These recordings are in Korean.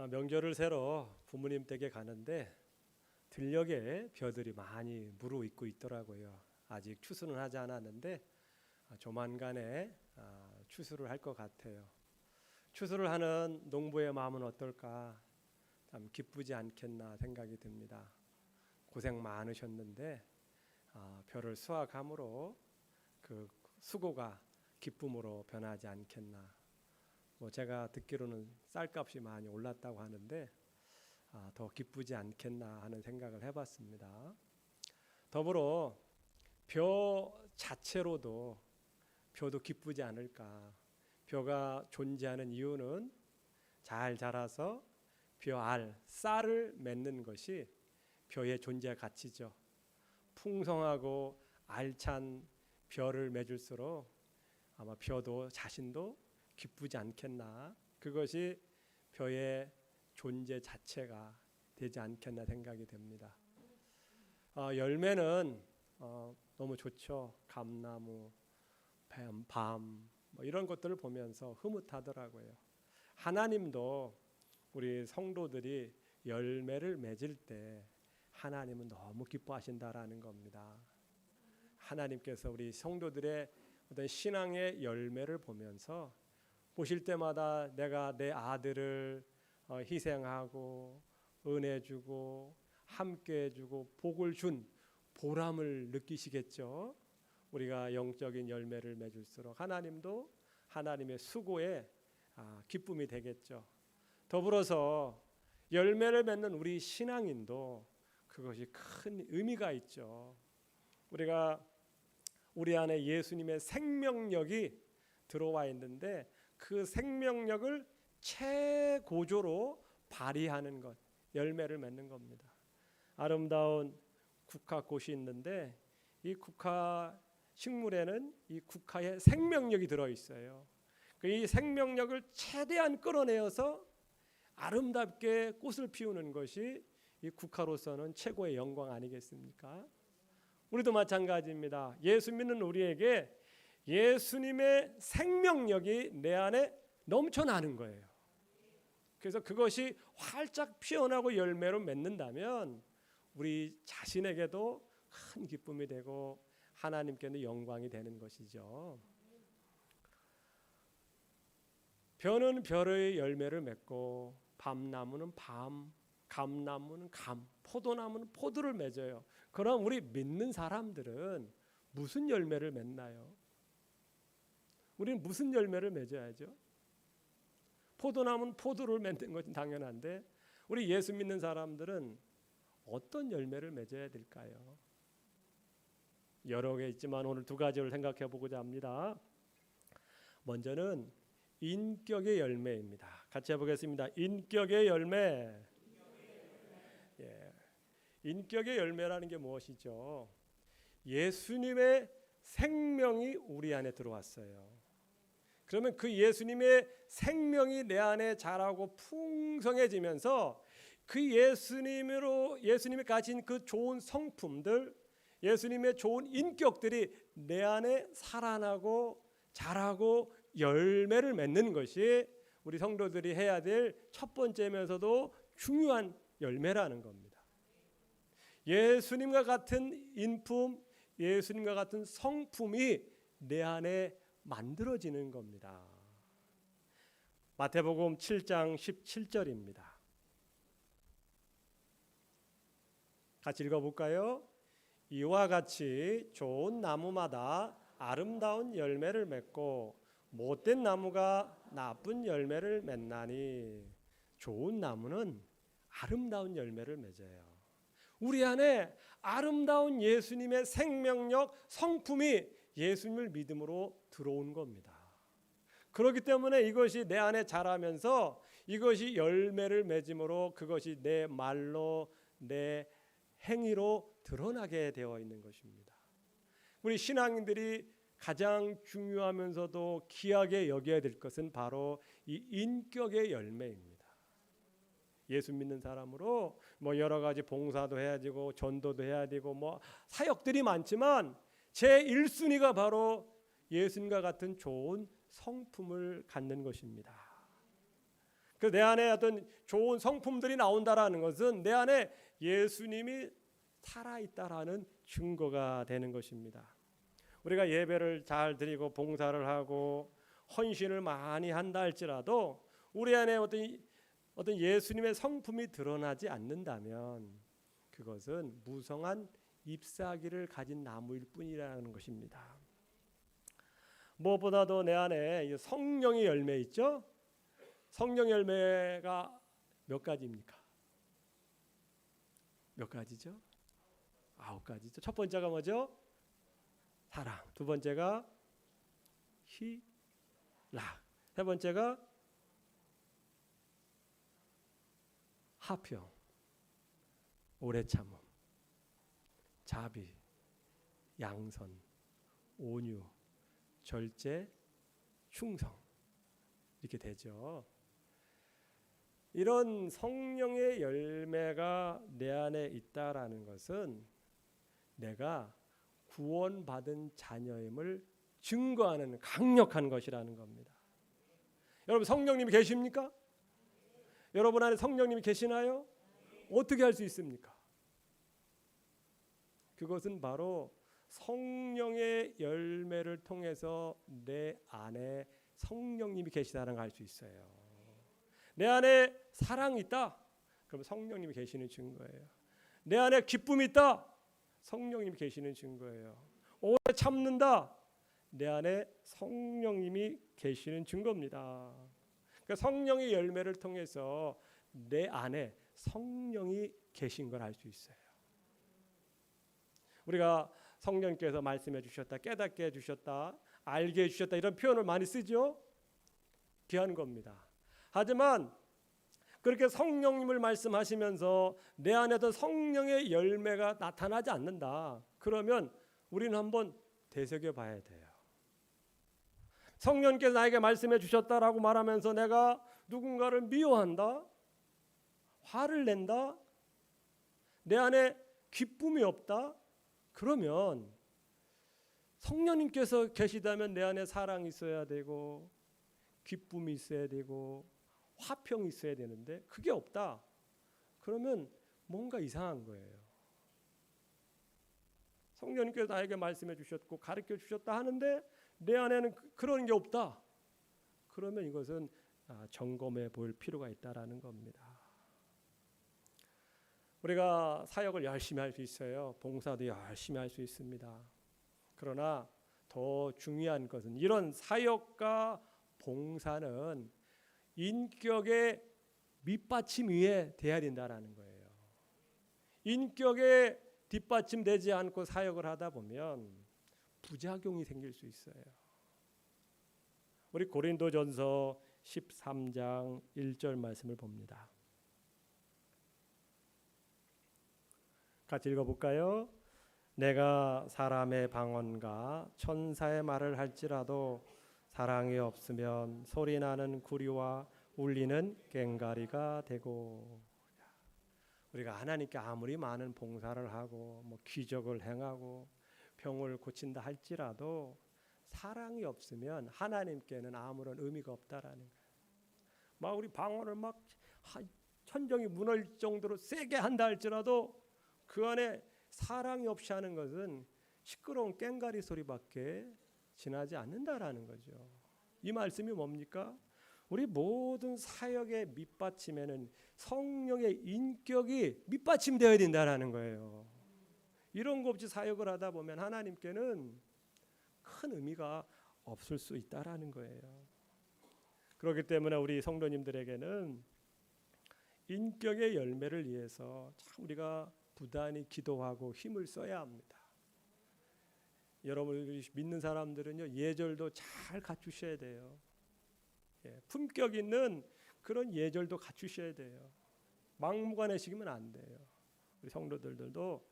아, 명절을 새러 부모님 댁에 가는데 들녘에 벼들이 많이 무르익고 있더라고요. 아직 추수는 하지 않았는데 아, 조만간에 아, 추수를 할 것 같아요. 추수를 하는 농부의 마음은 어떨까? 참 기쁘지 않겠나 생각이 듭니다. 고생 많으셨는데 아, 벼를 수확함으로 그 수고가 기쁨으로 변하지 않겠나. 뭐 제가 듣기로는 쌀값이 많이 올랐다고 하는데 아, 더 기쁘지 않겠나 하는 생각을 해봤습니다. 더불어 벼 자체로도 벼도 기쁘지 않을까. 벼가 존재하는 이유는 잘 자라서 벼알 쌀을 맺는 것이 벼의 존재 가치죠. 풍성하고 알찬 벼를 맺을수록 아마 벼도 자신도 기쁘지 않겠나. 그것이 벼의 존재 자체가 되지 않겠나 생각이 됩니다. 어, 열매는 어, 너무 좋죠. 감나무, 뱀, 밤, 뭐 이런 것들을 보면서 흐뭇하더라고요. 하나님도 우리 성도들이 열매를 맺을 때 하나님은 너무 기뻐하신다라는 겁니다. 하나님께서 우리 성도들의 어떤 신앙의 열매를 보면서 보실 때마다 내가 내 아들을 어, 희생하고 은혜 주고 함께 주고 복을 준 보람을 느끼시겠죠. 우리가 영적인 열매를 맺을수록 하나님도 하나님의 수고에 아, 기쁨이 되겠죠. 더불어서 열매를 맺는 우리 신앙인도 그것이 큰 의미가 있죠. 우리가 우리 안에 예수님의 생명력이 들어와 있는데 그 생명력을 최고조로 발휘하는 것, 열매를 맺는 겁니다. 아름다운 국화 꽃이 있는데 이 국화 식물에는 이 국화의 생명력이 들어 있어요. 그이 생명력을 최대한 끌어내어서 아름답게 꽃을 피우는 것이 이 국화로서는 최고의 영광 아니겠습니까? 우리도 마찬가지입니다. 예수 믿는 우리에게 예수님의 생명력이 내 안에 넘쳐나는 거예요. 그래서 그것이 활짝 피어나고 열매로 맺는다면 우리 자신에게도 큰 기쁨이 되고 하나님께는 영광이 되는 것이죠. 벼는 벼의 열매를 맺고 밤나무는 밤, 감나무는 감, 포도나무는 포도를 맺어요. 그럼 우리 믿는 사람들은 무슨 열매를 맺나요? 우리는 무슨 열매를 맺어야죠? 포도나무는 포도를 맺는 것은 당연한데 우리 예수 믿는 사람들은 어떤 열매를 맺어야 될까요? 여러 개 있지만 오늘 두 가지를 생각해 보고자 합니다. 먼저는 인격의 열매입니다. 같이 해보겠습니다. 인격의 열매. 예. 인격의 열매라는 게 무엇이죠? 예수님의 생명이 우리 안에 들어왔어요. 그러면 그 예수님의 생명이 내 안에 자라고 풍성해지면서 그 예수님으로 예수님이 가진 그 좋은 성품들, 예수님의 좋은 인격들이 내 안에 살아나고 자라고 열매를 맺는 것이 우리 성도들이 해야 될 첫 번째면서도 중요한 열매라는 겁니다. 예수님과 같은 인품, 예수님과 같은 성품이 내 안에 만들어지는 겁니다. 마태복음 7장 17절입니다. 같이 읽어볼까요? 이와 같이 좋은 나무마다 아름다운 열매를 맺고 못된 나무가 나쁜 열매를 맺나니 좋은 나무는 아름다운 열매를 맺어요. 우리 안에 아름다운 예수님의 생명력, 성품이 예수님을 믿음으로 들어온 겁니다. 그렇기 때문에 이것이 내 안에 자라면서 이것이 열매를 맺음으로 그것이 내 말로 내 행위로 드러나게 되어 있는 것입니다. 우리 신앙인들이 가장 중요하면서도 귀하게 여겨야 될 것은 바로 이 인격의 열매입니다. 예수 믿는 사람으로 뭐 여러 가지 봉사도 해야 되고 전도도 해야 되고 뭐 사역들이 많지만 제 1순위가 바로 예수님과 같은 좋은 성품을 갖는 것입니다. 그 내 안에 어떤 좋은 성품들이 나온다라는 것은 내 안에 예수님이 살아 있다라는 증거가 되는 것입니다. 우리가 예배를 잘 드리고 봉사를 하고 헌신을 많이 한다 할지라도 우리 안에 어떤 어떤 예수님의 성품이 드러나지 않는다면 그것은 무성한 잎사귀를 가진 나무일 뿐이라는 것입니다. 무엇보다도 내 안에 이 성령의 열매 있죠? 성령 열매가 몇 가지입니까? 몇 가지죠? 아홉 가지죠. 첫 번째가 뭐죠? 사랑. 두 번째가 희락. 세 번째가 화평. 오래 참음. 자비. 양선. 온유. 절제. 충성. 이렇게 되죠. 이런 성령의 열매가 내 안에 있다라는 것은 내가 구원받은 자녀임을 증거하는 강력한 것이라는 겁니다. 여러분 성령님이 계십니까? 여러분 안에 성령님이 계시나요? 어떻게 할 수 있습니까? 그것은 바로 성령의 열매를 통해서 내 안에 성령님이 계시다는 걸 알 수 있어요. 내 안에 사랑이 있다. 그럼 성령님이 계시는 증거예요. 내 안에 기쁨이 있다. 성령님이 계시는 증거예요. 오래 참는다. 내 안에 성령님이 계시는 증거입니다. 그러니까 성령의 열매를 통해서 내 안에 성령이 계신 걸 알 수 있어요. 우리가 성령께서 말씀해 주셨다, 깨닫게 해 주셨다, 알게 해 주셨다 이런 표현을 많이 쓰죠. 귀한 겁니다. 하지만 그렇게 성령님을 말씀하시면서 내 안에서 성령의 열매가 나타나지 않는다. 그러면 우리는 한번 되새겨 봐야 돼요. 성령께서 나에게 말씀해 주셨다라고 말하면서 내가 누군가를 미워한다. 화를 낸다. 내 안에 기쁨이 없다. 그러면 성령님께서 계시다면 내 안에 사랑이 있어야 되고 기쁨이 있어야 되고 화평이 있어야 되는데 그게 없다. 그러면 뭔가 이상한 거예요. 성령님께서 나에게 말씀해 주셨고 가르쳐 주셨다 하는데 내 안에는 그- 그런 게 없다. 그러면 이것은 아, 점검해 볼 필요가 있다라는 겁니다. 우리가 사역을 열심히 할 수 있어요. 봉사도 열심히 할 수 있습니다. 그러나 더 중요한 것은 이런 사역과 봉사는 인격의 밑받침 위에 돼야 된다라는 거예요. 인격에 뒷받침 되지 않고 사역을 하다 보면 부작용이 생길 수 있어요. 우리 고린도전서 13장 1절 말씀을 봅니다. 같이 읽어 볼까요? 내가 사람의 방언과 천사의 말을 할지라도 사랑이 없으면 소리 나는 구리와 울리는 꽹가리가 되고 우리가 하나님께 아무리 많은 봉사를 하고 뭐 기적을 행하고 병을 고친다 할지라도 사랑이 없으면 하나님께는 아무런 의미가 없다라는 거예요. 막 우리 방언을 막 하- 천정이 무너질 정도로 세게 한다 할지라도 그 안에 사랑이 없이 하는 것은 시끄러운 꽹가리 소리밖에 지나지 않는다라는 거죠. 이 말씀이 뭡니까? 우리 모든 사역의 밑받침에는 성령의 인격이 밑받침되어야 된다라는 거예요. 이런 거 없이 사역을 하다 보면 하나님께는 큰 의미가 없을 수 있다라는 거예요. 그렇기 때문에 우리 성도님들에게는 인격의 열매를 위해서 참 우리가 부단히 기도하고 힘을 써야 합니다. 여러분 믿는 사람들은요 예절도 잘 갖추셔야 돼요. 예, 품격 있는 그런 예절도 갖추셔야 돼요. 막무가내식이면 안 돼요. 우리 성도들도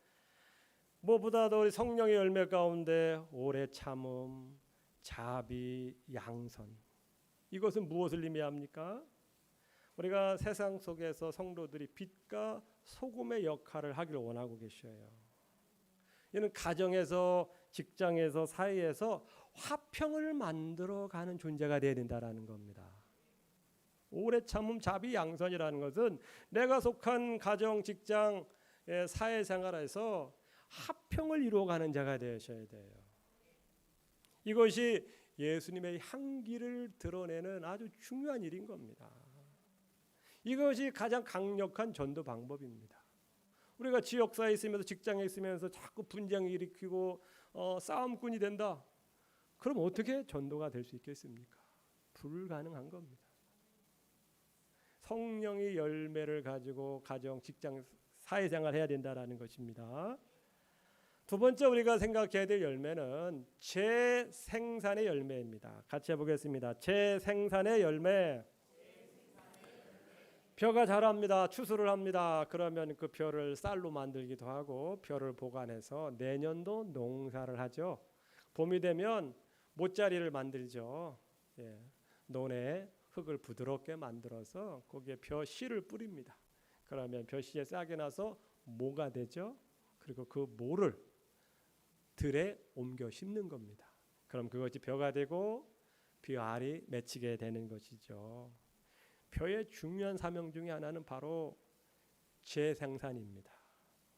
무엇보다도 우리 성령의 열매 가운데 오래 참음, 자비, 양선 이것은 무엇을 의미합니까? 우리가 세상 속에서 성도들이 빛과 소금의 역할을 하기를 원하고 계셔요. 이는 가정에서 직장에서 사회에서 화평을 만들어 가는 존재가 되어야 된다라는 겁니다. 오래 참음 자비 양선이라는 것은 내가 속한 가정, 직장, 예, 사회생활에서 합평을 이루어가는 자가 되셔야 돼요. 이것이 예수님의 향기를 드러내는 아주 중요한 일인 겁니다. 이것이 가장 강력한 전도 방법입니다. 우리가 지역사에 있으면서 직장에 있으면서 자꾸 분쟁 일으키고 어, 싸움꾼이 된다. 그럼 어떻게 전도가 될 수 있겠습니까? 불가능한 겁니다. 성령의 열매를 가지고 가정, 직장, 사회생활 해야 된다라는 것입니다. 두 번째 우리가 생각해야 될 열매는 재생산의 열매입니다. 같이 해보겠습니다. 재생산의 열매. 벼가 자랍니다. 추수를 합니다. 그러면 그 벼를 쌀로 만들기도 하고 벼를 보관해서 내년도 농사를 하죠. 봄이 되면 모짜리를 만들죠. 예. 논에 흙을 부드럽게 만들어서 거기에 벼 씨를 뿌립니다. 그러면 벼 씨에 싹이 나서 모가 되죠. 그리고 그 모를 들에 옮겨 심는 겁니다. 그럼 그것이 벼가 되고 벼알이 맺히게 되는 것이죠. 벼의 중요한 사명 중에 하나는 바로 재생산입니다.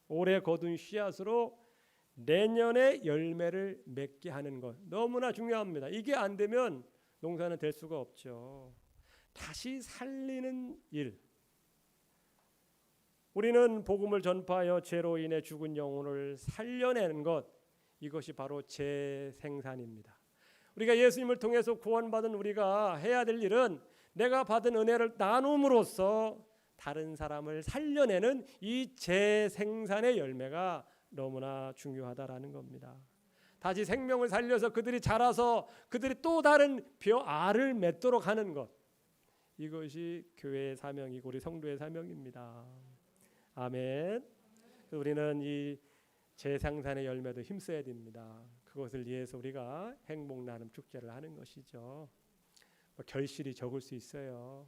올해 거둔 씨앗으로 내년에 열매를 맺게 하는 것 너무나 중요합니다. 이게 안 되면 농사는 될 수가 없죠. 다시 살리는 일. 우리는 복음을 전파하여 죄로 인해 죽은 영혼을 살려내는 것 이것이 바로 재생산입니다. 우리가 예수님을 통해서 구원받은 우리가 해야 될 일은 내가 받은 은혜를 나눔으로써 다른 사람을 살려내는 이 재생산의 열매가 너무나 중요하다라는 겁니다. 다시 생명을 살려서 그들이 자라서 그들이 또 다른 벼 알을 맺도록 하는 것. 이것이 교회의 사명이고 우리 성도의 사명입니다. 아멘. 우리는 이 재생산의 열매도 힘써야 됩니다. 그것을 위해서 우리가 행복 나눔 축제를 하는 것이죠. 뭐 결실이 적을 수 있어요.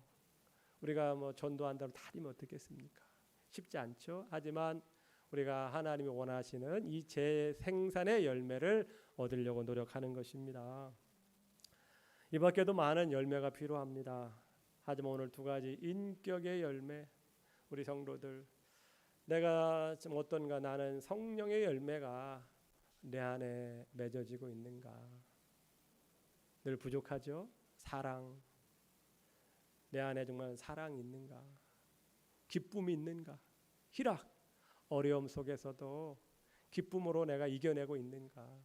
우리가 뭐 전도한다고 다리면 어떻겠습니까? 쉽지 않죠. 하지만 우리가 하나님이 원하시는 이 재생산의 열매를 얻으려고 노력하는 것입니다. 이 밖에도 많은 열매가 필요합니다. 하지만 오늘 두 가지 인격의 열매 우리 성도들 내가 좀 어떤가 나는 성령의 열매가 내 안에 맺어지고 있는가 늘 부족하죠 사랑 내 안에 정말 사랑이 있는가 기쁨이 있는가 희락 어려움 속에서도 기쁨으로 내가 이겨내고 있는가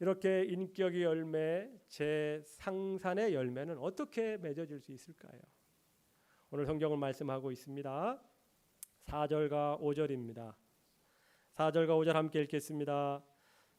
이렇게 인격의 열매 제 상산의 열매는 어떻게 맺어질 수 있을까요? 오늘 성경을 말씀하고 있습니다. 4절과 5절입니다. 4절과 5절 함께 읽겠습니다.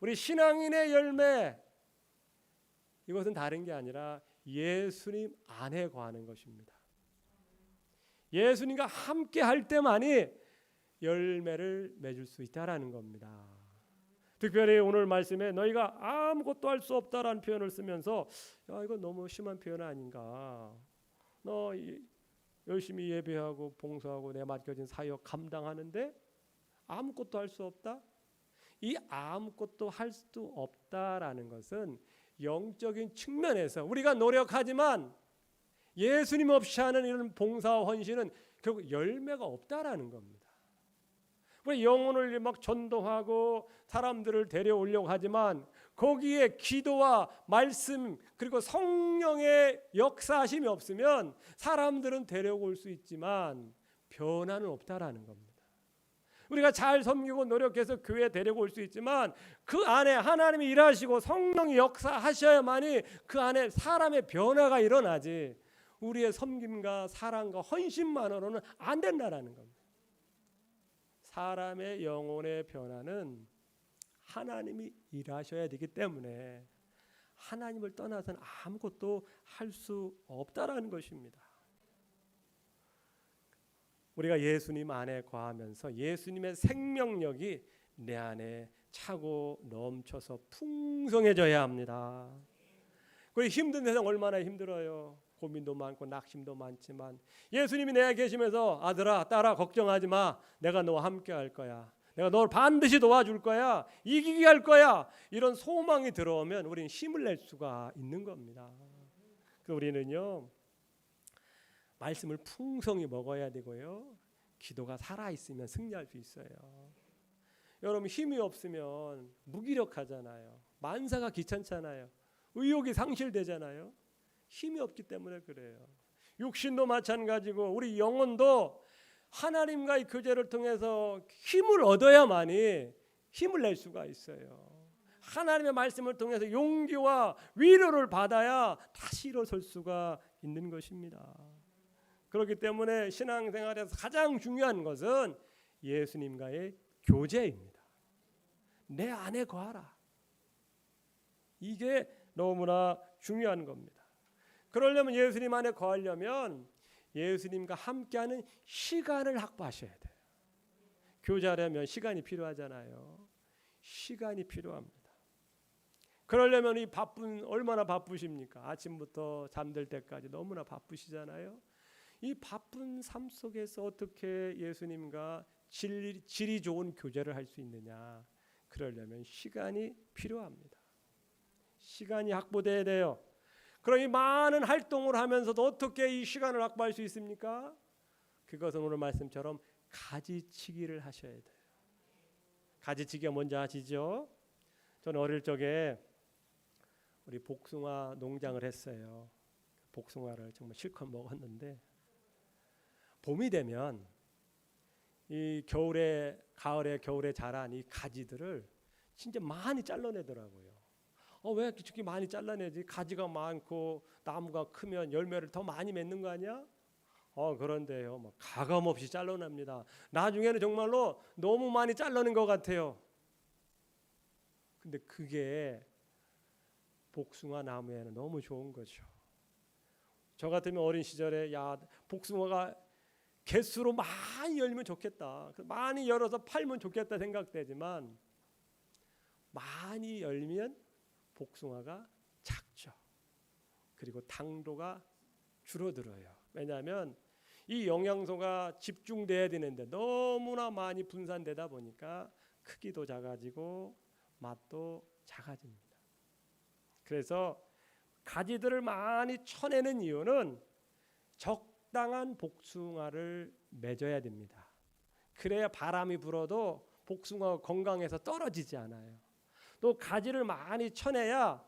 우리 신앙인의 열매 이것은 다른 게 아니라 예수님 안에 거하는 것입니다. 예수님과 함께 할 때만이 열매를 맺을 수 있다라는 겁니다. 특별히 오늘 말씀에 너희가 아무것도 할 수 없다라는 표현을 쓰면서 야 이거 너무 심한 표현 아닌가? 너 열심히 예배하고 봉사하고 내 맡겨진 사역 감당하는데 아무것도 할 수 없다? 이 아무것도 할 수 없다라는 것은 영적인 측면에서 우리가 노력하지만 예수님 없이 하는 이런 봉사와 헌신은 결국 열매가 없다라는 겁니다. 우리 영혼을 막 전도하고 사람들을 데려오려고 하지만 거기에 기도와 말씀 그리고 성령의 역사하심이 없으면 사람들은 데려올 수 있지만 변화는 없다라는 겁니다. 우리가 잘 섬기고 노력해서 교회 데려올 수 있지만 그 안에 하나님이 일하시고 성령이 역사하셔야만이 그 안에 사람의 변화가 일어나지 우리의 섬김과 사랑과 헌신만으로는 안 된다라는 겁니다. 사람의 영혼의 변화는 하나님이 일하셔야 되기 때문에 하나님을 떠나서는 아무것도 할 수 없다라는 것입니다. 우리가 예수님 안에 거하면서 예수님의 생명력이 내 안에 차고 넘쳐서 풍성해져야 합니다. 그리고 힘든 세상 얼마나 힘들어요. 고민도 많고 낙심도 많지만 예수님이 내 계시면서 아들아 딸아 걱정하지 마. 내가 너와 함께 할 거야. 내가 너를 반드시 도와줄 거야. 이기게 할 거야. 이런 소망이 들어오면 우리는 힘을 낼 수가 있는 겁니다. 그 우리는요. 말씀을 풍성히 먹어야 되고요. 기도가 살아 있으면 승리할 수 있어요. 여러분 힘이 없으면 무기력하잖아요. 만사가 귀찮잖아요. 의욕이 상실되잖아요. 힘이 없기 때문에 그래요. 육신도 마찬가지고 우리 영혼도 하나님과의 교제를 통해서 힘을 얻어야만이 힘을 낼 수가 있어요. 하나님의 말씀을 통해서 용기와 위로를 받아야 다시 일어설 수가 있는 것입니다. 그렇기 때문에 신앙생활에서 가장 중요한 것은 예수님과의 교제입니다. 내 안에 거하라. 이게 너무나 중요한 겁니다. 그러려면 예수님 안에 거하려면 예수님과 함께하는 시간을 확보하셔야 돼요. 교제하려면 시간이 필요하잖아요. 시간이 필요합니다. 그러려면 이 바쁜 얼마나 바쁘십니까? 아침부터 잠들 때까지 너무나 바쁘시잖아요. 이 바쁜 삶 속에서 어떻게 예수님과 질, 질이 좋은 교제를 할 수 있느냐? 그러려면 시간이 필요합니다. 시간이 확보돼야 돼요. 그럼 이 많은 활동을 하면서도 어떻게 이 시간을 확보할 수 있습니까? 그것은 오늘 말씀처럼 가지치기를 하셔야 돼요. 가지치기가 뭔지 아시죠? 저는 어릴 적에 우리 복숭아 농장을 했어요. 복숭아를 정말 실컷 먹었는데 봄이 되면 이 겨울에 가을에 겨울에 자란 이 가지들을 진짜 많이 잘라내더라고요. 어, 왜 이렇게 많이 잘라내지? 가지가 많고 나무가 크면 열매를 더 많이 맺는 거 아니야? 어 그런데요, 뭐 가감 없이 잘라냅니다. 나중에는 정말로 너무 많이 잘라낸 것 같아요. 근데 그게 복숭아 나무에는 너무 좋은 거죠. 저 같으면 어린 시절에 야 복숭아가 개수로 많이 열면 좋겠다. 많이 열어서 팔면 좋겠다 생각되지만 많이 열면 복숭아가 작죠. 그리고 당도가 줄어들어요. 왜냐하면 이 영양소가 집중돼야 되는데 너무나 많이 분산되다 보니까 크기도 작아지고 맛도 작아집니다. 그래서 가지들을 많이 쳐내는 이유는 적 당한 복숭아를 맺어야 됩니다. 그래야 바람이 불어도 복숭아가 건강해서 떨어지지 않아요. 또 가지를 많이 쳐내야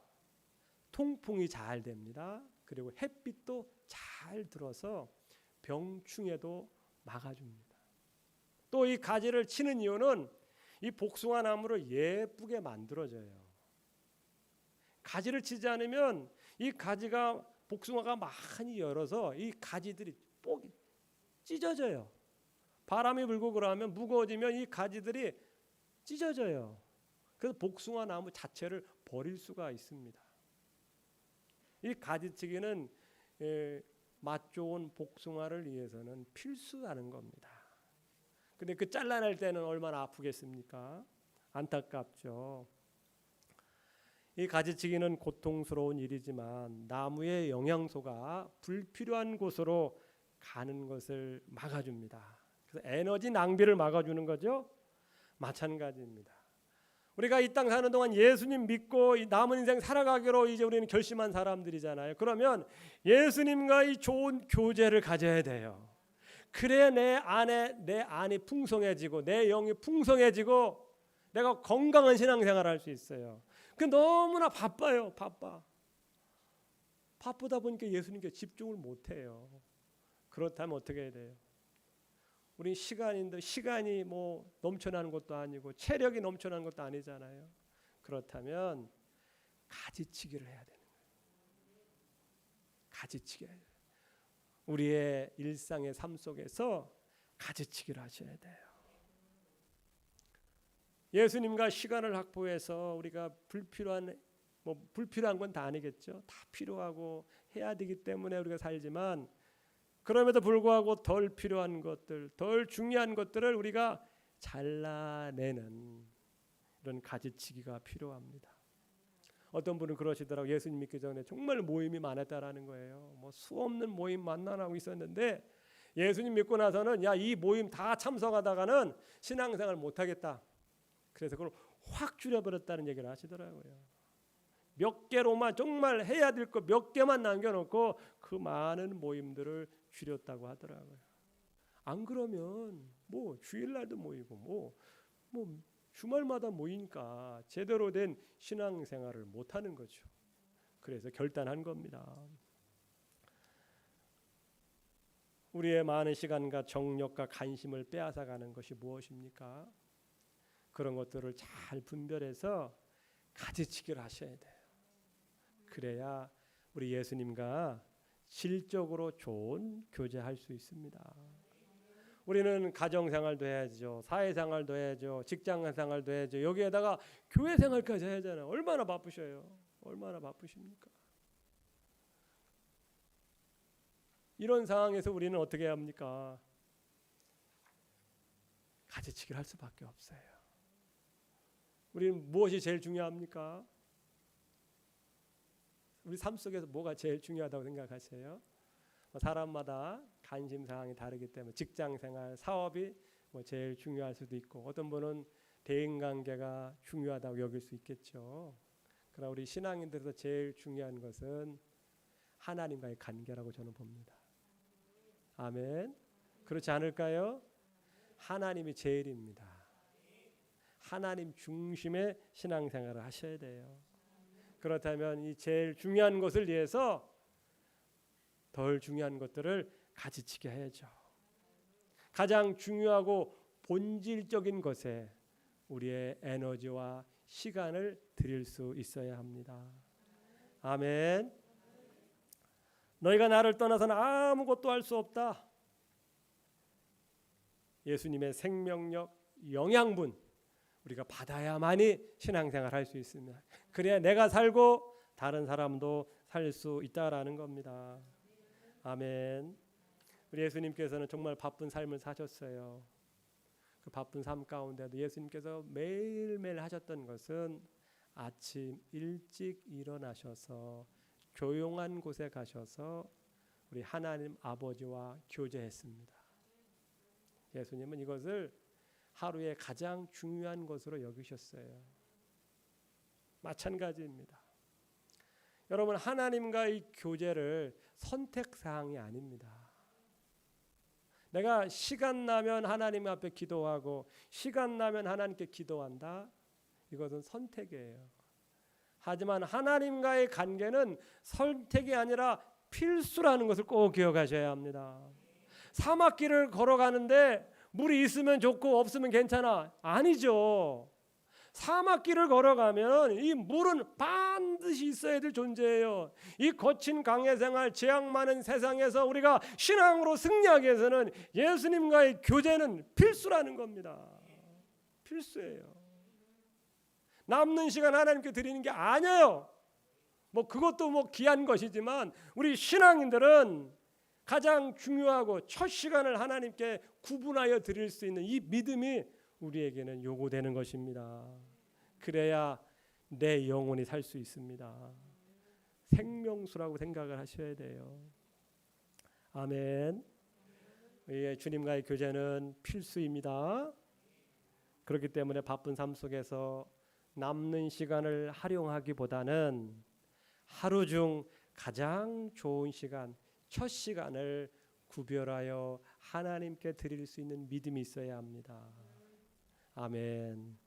통풍이 잘 됩니다. 그리고 햇빛도 잘 들어서 병충해도 막아줍니다. 또 이 가지를 치는 이유는 이 복숭아 나무를 예쁘게 만들어줘요. 가지를 치지 않으면 이 가지가 복숭아가 많이 열어서 이 가지들이 뽁이 찢어져요. 바람이 불고 그러면 무거워지면 이 가지들이 찢어져요. 그래서 복숭아 나무 자체를 버릴 수가 있습니다. 이 가지치기는 예, 맛 좋은 복숭아를 위해서는 필수라는 겁니다. 근데 그 잘라낼 때는 얼마나 아프겠습니까? 안타깝죠. 이 가지치기는 고통스러운 일이지만 나무의 영양소가 불필요한 곳으로 가는 것을 막아줍니다. 그래서 에너지 낭비를 막아주는 거죠. 마찬가지입니다. 우리가 이 땅 사는 동안 예수님 믿고 남은 인생 살아가기로 이제 우리는 결심한 사람들이잖아요. 그러면 예수님과 이 좋은 교제를 가져야 돼요. 그래야 내 안에 내 안이 풍성해지고 내 영이 풍성해지고 내가 건강한 신앙생활을 할 수 있어요. 그 너무나 바빠요, 바빠. 바쁘다 보니까 예수님께 집중을 못 해요. 그렇다면 어떻게 해야 돼요? 우리 시간인데 시간이 뭐 넘쳐나는 것도 아니고 체력이 넘쳐나는 것도 아니잖아요. 그렇다면 가지치기를 해야 되는 거예요. 가지치기. 우리의 일상의 삶 속에서 가지치기를 하셔야 돼요. 예수님과 시간을 확보해서 우리가 불필요한 뭐 불필요한 건 다 아니겠죠. 다 필요하고 해야 되기 때문에 우리가 살지만 그럼에도 불구하고 덜 필요한 것들, 덜 중요한 것들을 우리가 잘라내는 이런 가지치기가 필요합니다. 어떤 분은 그러시더라고 예수님 믿기 전에 정말 모임이 많았다라는 거예요. 뭐 수없는 모임 만나고 있었는데 예수님 믿고 나서는 야 이 모임 다 참석하다가는 신앙생활 못 하겠다. 그래서 그걸 확 줄여버렸다는 얘기를 하시더라고요. 몇 개로만 정말 해야 될 거 몇 개만 남겨놓고 그 많은 모임들을 줄였다고 하더라고요. 안 그러면 뭐 주일날도 모이고 뭐, 뭐 주말마다 모이니까 제대로 된 신앙생활을 못 하는 거죠. 그래서 결단한 겁니다. 우리의 많은 시간과 정력과 관심을 빼앗아가는 것이 무엇입니까? 그런 것들을 잘 분별해서 가지치기를 하셔야 돼요. 그래야 우리 예수님과 질적으로 좋은 교제할 수 있습니다. 우리는 가정 생활도 해야죠. 사회 생활도 해야죠. 직장 생활도 해야죠. 여기에다가 교회 생활까지 해야 하잖아요. 얼마나 바쁘셔요. 얼마나 바쁘십니까? 이런 상황에서 우리는 어떻게 합니까? 가지치기를 할 수밖에 없어요. 우리는 무엇이 제일 중요합니까? 우리 삶 속에서 뭐가 제일 중요하다고 생각하세요? 뭐 사람마다 관심 사항이 다르기 때문에 직장 생활, 사업이 뭐 제일 중요할 수도 있고 어떤 분은 대인 관계가 중요하다고 여길 수 있겠죠. 그러나 우리 신앙인들에서 제일 중요한 것은 하나님과의 관계라고 저는 봅니다. 아멘. 그렇지 않을까요? 하나님이 제일입니다. 하나님 중심의 신앙생활을 하셔야 돼요. 그렇다면 이 제일 중요한 것을 위해서 덜 중요한 것들을 가지치게 해야죠. 가장 중요하고 본질적인 것에 우리의 에너지와 시간을 드릴 수 있어야 합니다. 아멘. 너희가 나를 떠나서는 아무것도 할 수 없다. 예수님의 생명력, 영양분 우리가 받아야만이 신앙생활 할 수 있습니다. 그래야 내가 살고 다른 사람도 살 수 있다라는 겁니다. 아멘. 우리 예수님께서는 정말 바쁜 삶을 사셨어요. 그 바쁜 삶 가운데도 예수님께서 매일매일 하셨던 것은 아침 일찍 일어나셔서 조용한 곳에 가셔서 우리 하나님 아버지와 교제했습니다. 예수님은 이것을 하루의 가장 중요한 것으로 여기셨어요. 마찬가지입니다. 여러분 하나님과의 교제를 선택 사항이 아닙니다. 내가 시간 나면 하나님 앞에 기도하고 시간 나면 하나님께 기도한다. 이것은 선택이에요. 하지만 하나님과의 관계는 선택이 아니라 필수라는 것을 꼭 기억하셔야 합니다. 사막길을 걸어가는데 물이 있으면 좋고 없으면 괜찮아. 아니죠. 사막길을 걸어가면 이 물은 반드시 있어야 될 존재예요. 이 거친 강해 생활, 재앙 많은 세상에서 우리가 신앙으로 승리하기 위해서는 예수님과의 교제는 필수라는 겁니다. 필수예요. 남는 시간 하나님께 드리는 게 아니에요. 뭐 그것도 뭐 귀한 것이지만 우리 신앙인들은 가장 중요하고 첫 시간을 하나님께 구분하여 드릴 수 있는 이 믿음이 우리에게는 요구되는 것입니다. 그래야 내 영혼이 살 수 있습니다. 생명수라고 생각을 하셔야 돼요. 아멘. 예, 주님과의 교제는 필수입니다. 그렇기 때문에 바쁜 삶 속에서 남는 시간을 활용하기보다는 하루 중 가장 좋은 시간, 첫 시간을 구별하여 하나님께 드릴 수 있는 믿음이 있어야 합니다. 아멘.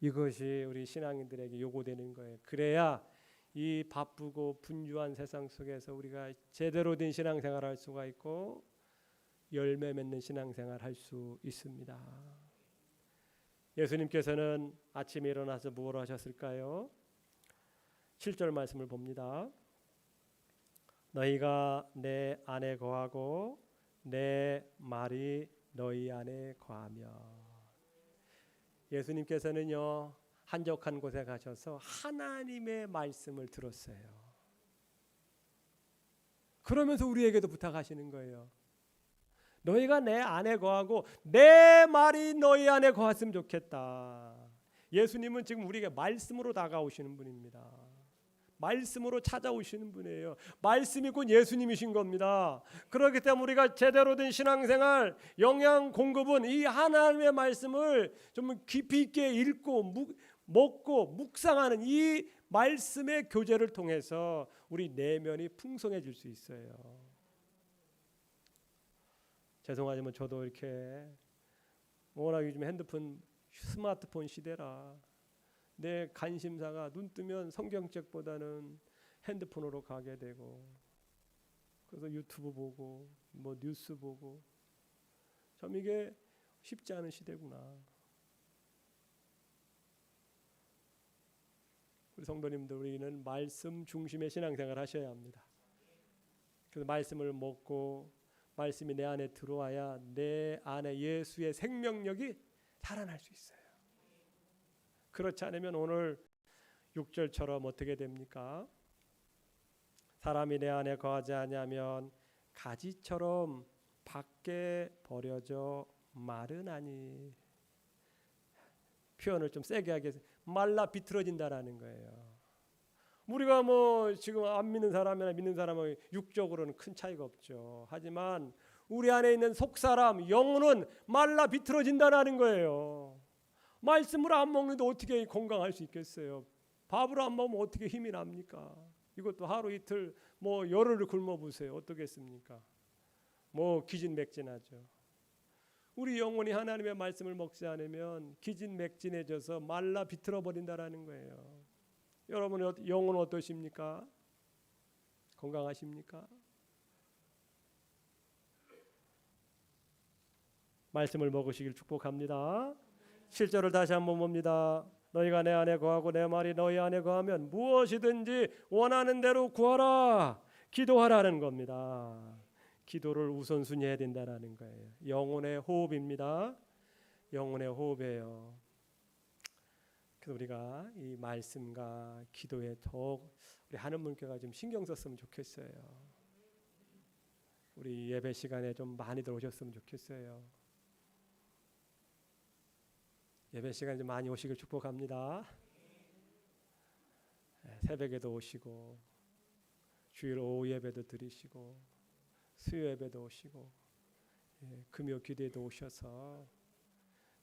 이것이 우리 신앙인들에게 요구되는 거예요. 그래야 이 바쁘고 분주한 세상 속에서 우리가 제대로 된 신앙생활 할 수가 있고 열매 맺는 신앙생활 할 수 있습니다. 예수님께서는 아침에 일어나서 무엇을 하셨을까요? 7절 말씀을 봅니다. 너희가 내 안에 거하고 내 말이 너희 안에 거하며 예수님께서는요 한적한 곳에 가셔서 하나님의 말씀을 들었어요. 그러면서 우리에게도 부탁하시는 거예요. 너희가 내 안에 거하고 내 말이 너희 안에 거했으면 좋겠다. 예수님은 지금 우리에게 말씀으로 다가오시는 분입니다. 말씀으로 찾아오시는 분이에요. 말씀이 곧 예수님이신 겁니다. 그렇기 때문에 우리가 제대로 된 신앙생활 영양 공급은 이 하나님의 말씀을 좀 깊이 있게 읽고 묵, 먹고 묵상하는 이 말씀의 교제를 통해서 우리 내면이 풍성해질 수 있어요. 죄송하지만 저도 이렇게 워낙 요즘 핸드폰 스마트폰 시대라 내 관심사가 눈 뜨면 성경책보다는 핸드폰으로 가게 되고 그래서 유튜브 보고 뭐 뉴스 보고 참 이게 쉽지 않은 시대구나. 우리 성도님들 우리는 말씀 중심의 신앙생활 하셔야 합니다. 그래서 말씀을 먹고 말씀이 내 안에 들어와야 내 안에 예수의 생명력이 살아날 수 있어요. 그렇지 않으면 오늘 6절처럼 어떻게 됩니까? 사람이 내 안에 거하지 않으면 가지처럼 밖에 버려져 마르나니 표현을 좀 세게 하겠습니다. 말라 비틀어진다라는 거예요. 우리가 뭐 지금 안 믿는 사람이나 믿는 사람은 육적으로는 큰 차이가 없죠. 하지만 우리 안에 있는 속 사람 영혼은 말라 비틀어진다라는 거예요. 말씀을 안 먹는데 어떻게 건강할 수 있겠어요? 밥을 안 먹으면 어떻게 힘이 납니까? 이것도 하루 이틀 뭐 열흘을 굶어 보세요. 어떻겠습니까? 뭐 기진맥진하죠. 우리 영혼이 하나님의 말씀을 먹지 않으면 기진맥진해져서 말라 비틀어 버린다라는 거예요. 여러분의 영혼 어떠십니까? 건강하십니까? 말씀을 먹으시길 축복합니다. 7절을 다시 한번 봅니다. 너희가 내 안에 거하고 내 말이 너희 안에 거하면 무엇이든지 원하는 대로 구하라. 기도하라는 겁니다. 기도를 우선순위 해야 된다라는 거예요. 영혼의 호흡입니다. 영혼의 호흡이에요. 그래서 우리가 이 말씀과 기도에 더욱 우리 하는 분께가 좀 신경 썼으면 좋겠어요. 우리 예배 시간에 좀 많이들 오셨으면 좋겠어요. 예배 시간에 좀 많이 오시길 축복합니다. 네, 새벽에도 오시고 주일 오후 예배도 드리시고 수요 예배도 오시고 예, 금요 기도에도 오셔서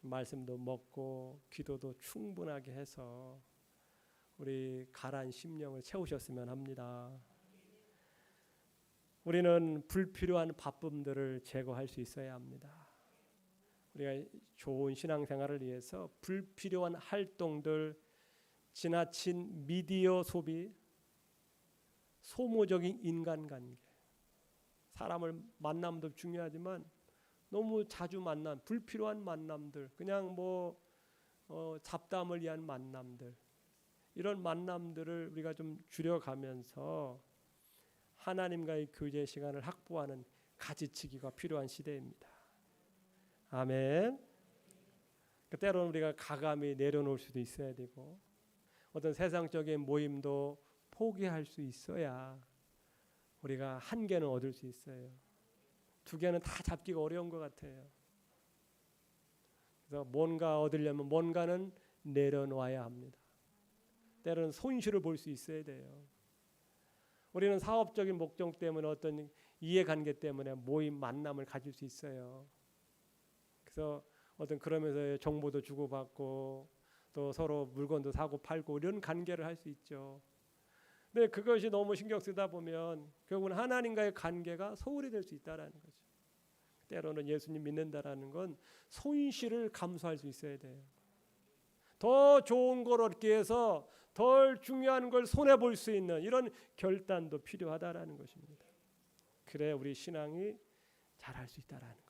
말씀도 먹고 기도도 충분하게 해서 우리 가란 심령을 채우셨으면 합니다. 우리는 불필요한 바쁨들을 제거할 수 있어야 합니다. 우리가 좋은 신앙생활을 위해서 불필요한 활동들, 지나친 미디어 소비, 소모적인 인간관계, 사람을 만남도 중요하지만 너무 자주 만난 불필요한 만남들, 그냥 뭐 어, 잡담을 위한 만남들, 이런 만남들을 우리가 좀 줄여가면서 하나님과의 교제 시간을 확보하는 가지치기가 필요한 시대입니다. 아멘. 그 때로는 우리가 가감히 내려놓을 수도 있어야 되고 어떤 세상적인 모임도 포기할 수 있어야 우리가 한 개는 얻을 수 있어요. 두 개는 다 잡기가 어려운 것 같아요. 그래서 뭔가 얻으려면 뭔가는 내려놓아야 합니다. 때로는 손실을 볼 수 있어야 돼요. 우리는 사업적인 목적 때문에 어떤 이해관계 때문에 모임 만남을 가질 수 있어요. 그래서 어떤 그러면서 정보도 주고받고 또 서로 물건도 사고 팔고 이런 관계를 할 수 있죠. 근데 그것이 너무 신경 쓰다 보면 결국은 하나님과의 관계가 소홀히 될 수 있다라는 거죠. 때로는 예수님 믿는다라는 건 손실을 감수할 수 있어야 돼요. 더 좋은 걸 얻기 위해서 덜 중요한 걸 손해 볼 수 있는 이런 결단도 필요하다라는 것입니다. 그래 우리 신앙이 잘할 수 있다라는 거.